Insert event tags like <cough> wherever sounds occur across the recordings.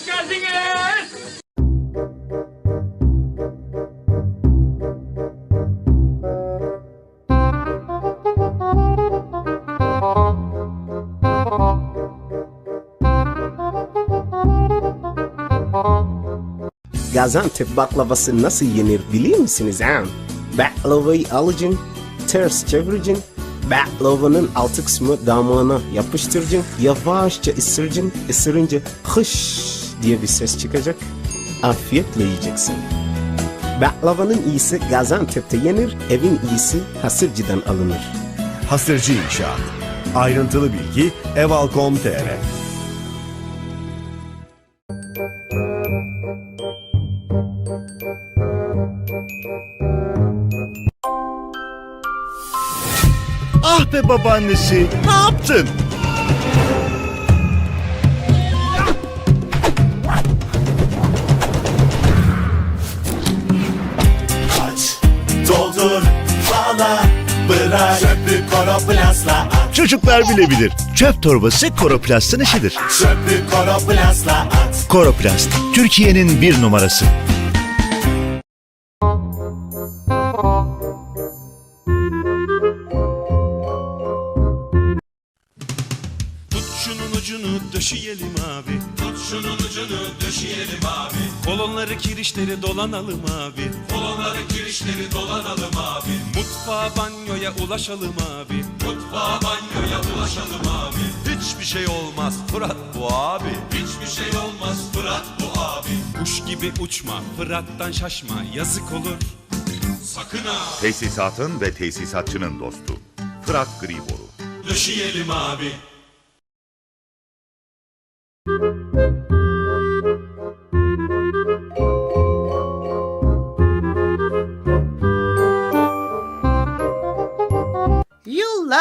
Hoş geldiniz. Gaziantep baklavası nasıl yenir biliyor musunuz ha? Baklavayı alacaksın, ters çevireceksin. Baklavanın altı kısmı damağına yapıştıracaksın. Yavaşça ısıracaksın. Isırınca hış diye bir ses çıkacak. Afiyetle yiyeceksin. Baklavanın iyisi Gaziantep'te yenir, evin iyisi Hasırcı'dan alınır. Hasırcı İnşaat. Ayrıntılı bilgi eval.com.tr Ah be babaannesi, ne yaptın? Koroplastla at, Çocuklar bilebilir. Çöp torbası Koroplast'ın işidir. çöpü koroplastla at Koroplast, Türkiye'nin bir numarası. Tut şunun ucunu döşeyelim abi. Tut şunun ucunu döşeyelim abi. Kolonları kirişleri dolanalım abi. Kolonları kirişleri dolanalım. Mutfağa banyoya ulaşalım abi. Mutfağa banyoya ulaşalım abi. Hiçbir şey olmaz Fırat bu abi. Hiçbir şey olmaz Fırat bu abi. Kuş gibi uçma Fırat'tan şaşma yazık olur. Sakın ha Tesisatın ve tesisatçının dostu. Fırat Griboru. döşeyelim abi.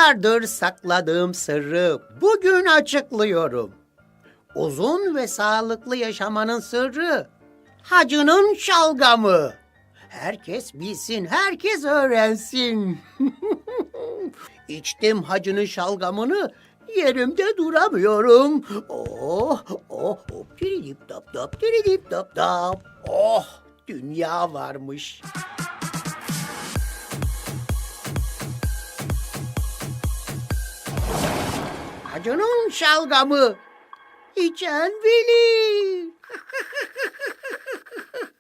Yıllardır sakladığım sırrı bugün açıklıyorum. Uzun ve sağlıklı yaşamanın sırrı hacının şalgamı. Herkes bilsin, herkes öğrensin. <laughs> İçtim hacının şalgamını, yerimde duramıyorum. Oh, oh, hop, diridip dap dap, diridip dap dap. Oh, dünya varmış. Acının şalgamı. İçen bilir. <laughs>